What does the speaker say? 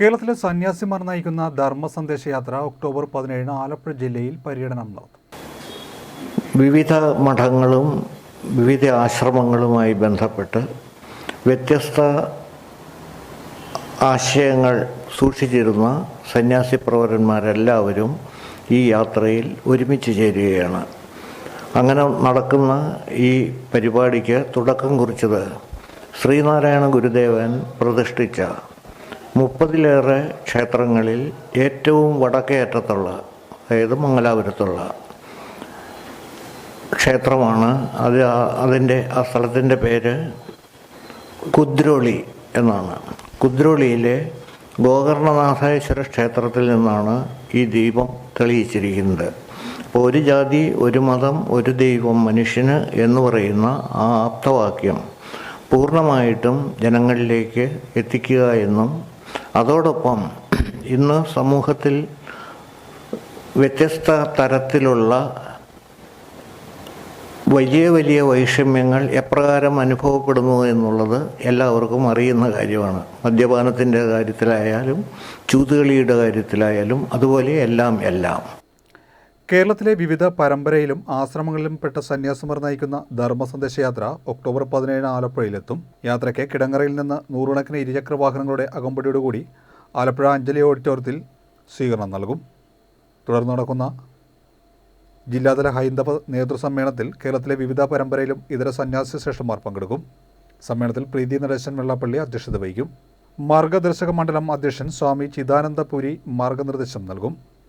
കേരളത്തിലെ സന്യാസിമാർ നയിക്കുന്ന ധർമ്മ സന്ദേശയാത്ര ഒക്ടോബർ പതിനേഴിന് ആലപ്പുഴ ജില്ലയിൽ പര്യടനം നടത്തും. വിവിധ മഠങ്ങളും വിവിധ ആശ്രമങ്ങളുമായി ബന്ധപ്പെട്ട് വ്യത്യസ്ത ആശയങ്ങൾ സൂക്ഷിച്ചിരുന്ന സന്യാസി പ്രവരന്മാരെല്ലാവരും ഈ യാത്രയിൽ ഒരുമിച്ച് ചേരുകയാണ്. അങ്ങനെ നടക്കുന്ന ഈ പരിപാടിക്ക് തുടക്കം കുറിച്ചത് ശ്രീനാരായണ ഗുരുദേവൻ പ്രതിഷ്ഠിച്ച മുപ്പതിലേറെ ക്ഷേത്രങ്ങളിൽ ഏറ്റവും വടക്കേ അറ്റത്തുള്ള അതായത് മംഗലാപുരത്തുള്ള ക്ഷേത്രമാണ്. അത് അതിന്റെ ആ സ്ഥലത്തിന്റെ പേര് കുദ്രോളി എന്നാണ്. കുദ്രോളിയിലെ ഗോകർണനാഥേശ്വര ക്ഷേത്രത്തിൽ നിന്നാണ് ഈ ദീപം തെളിയിച്ചിരിക്കുന്നത്. അപ്പോൾ ഒരു ജാതി ഒരു മതം ഒരു ദൈവം മനുഷ്യന് എന്ന് പറയുന്ന ആ ആപ്തവാക്യം പൂർണമായിട്ടും ജനങ്ങളിലേക്ക് എത്തിക്കുക എന്നും അതോടൊപ്പം ഇന്ന് സമൂഹത്തിൽ വ്യത്യസ്ത തരത്തിലുള്ള വലിയ വലിയ വൈഷമ്യങ്ങൾ എപ്രകാരം അനുഭവപ്പെടുന്നു എന്നുള്ളത് എല്ലാവർക്കും അറിയുന്ന കാര്യമാണ്. മദ്യപാനത്തിന്റെ കാര്യത്തിലായാലും ചൂതുകളിയുടെ കാര്യത്തിലായാലും അതുപോലെ എല്ലാം എല്ലാം. കേരളത്തിലെ വിവിധ പരമ്പരയിലും ആശ്രമങ്ങളിലും പെട്ട സന്യാസിമാർ നയിക്കുന്ന ധർമ്മ സന്ദേശയാത്ര ഒക്ടോബർ പതിനേഴിന് ആലപ്പുഴയിലെത്തും. യാത്രയ്ക്ക് കിടങ്ങറയിൽ നിന്ന് നൂറുകണക്കിന് ഇരുചക്ര വാഹനങ്ങളുടെ അകമ്പടിയോടുകൂടി ആലപ്പുഴ അഞ്ജലി ഓഡിറ്റോറിയത്തിൽ സ്വീകരണം നൽകും. തുടർന്ന് നടക്കുന്ന ജില്ലാതല ഹൈന്ദവ നേതൃസമ്മേളനത്തിൽ കേരളത്തിലെ വിവിധ പരമ്പരയിലും ഇതര സന്യാസി ശ്രേഷ്ഠന്മാർ പങ്കെടുക്കും. സമ്മേളനത്തിൽ പ്രീതി നടേശൻ വെള്ളാപ്പള്ളി അധ്യക്ഷത വഹിക്കും. മാർഗദർശക മണ്ഡലം അധ്യക്ഷൻ സ്വാമി ചിദാനന്ദപുരി മാർഗനിർദ്ദേശം നൽകും.